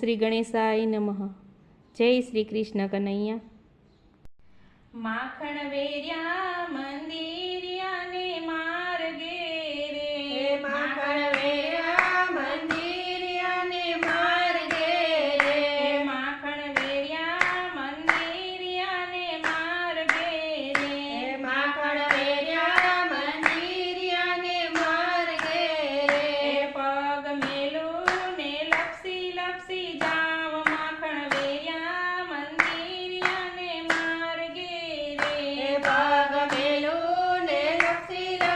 શ્રી ગણેશાય નમઃ. જય શ્રી કૃષ્ણ કનૈયા. માખણ વેર્યા મંદિર págamelo en el.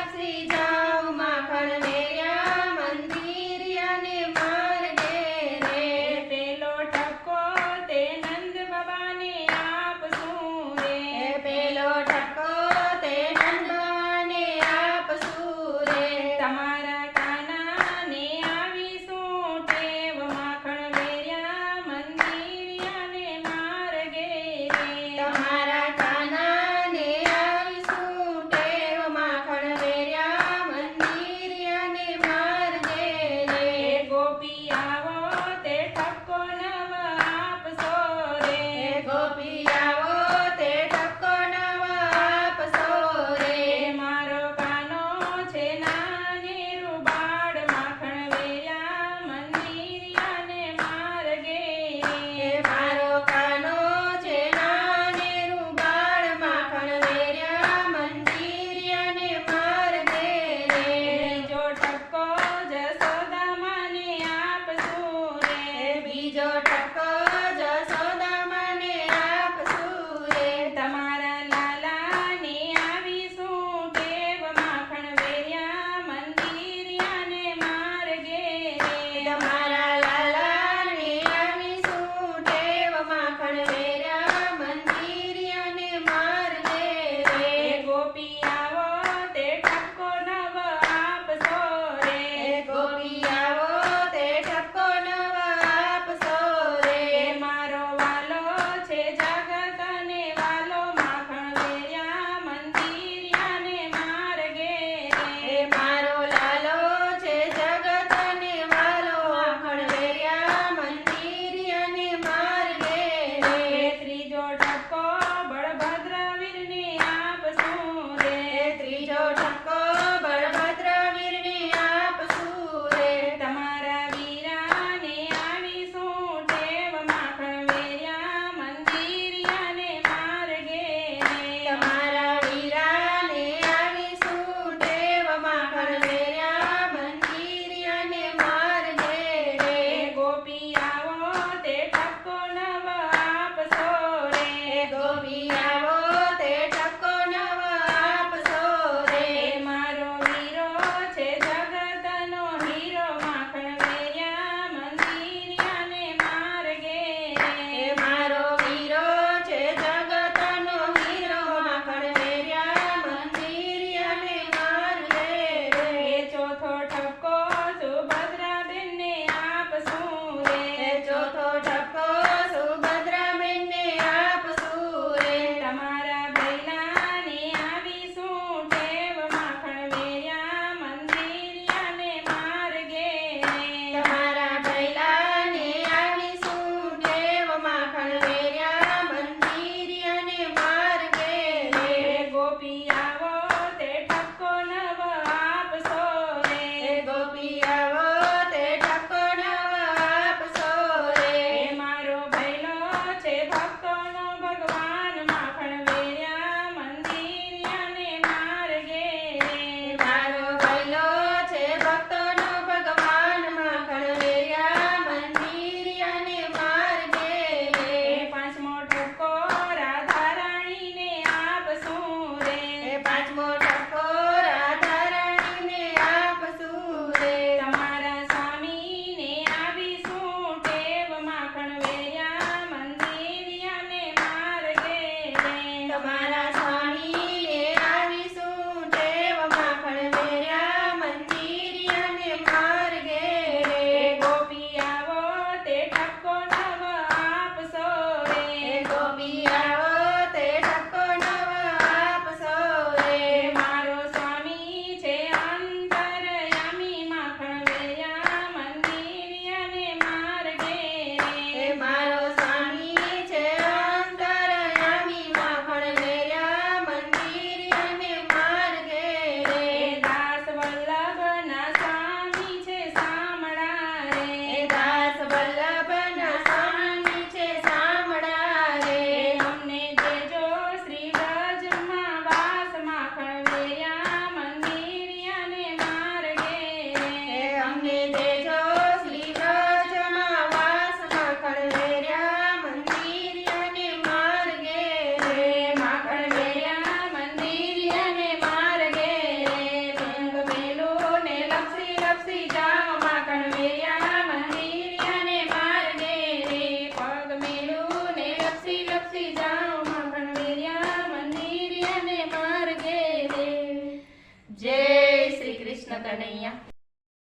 બીજો ટપ્પો be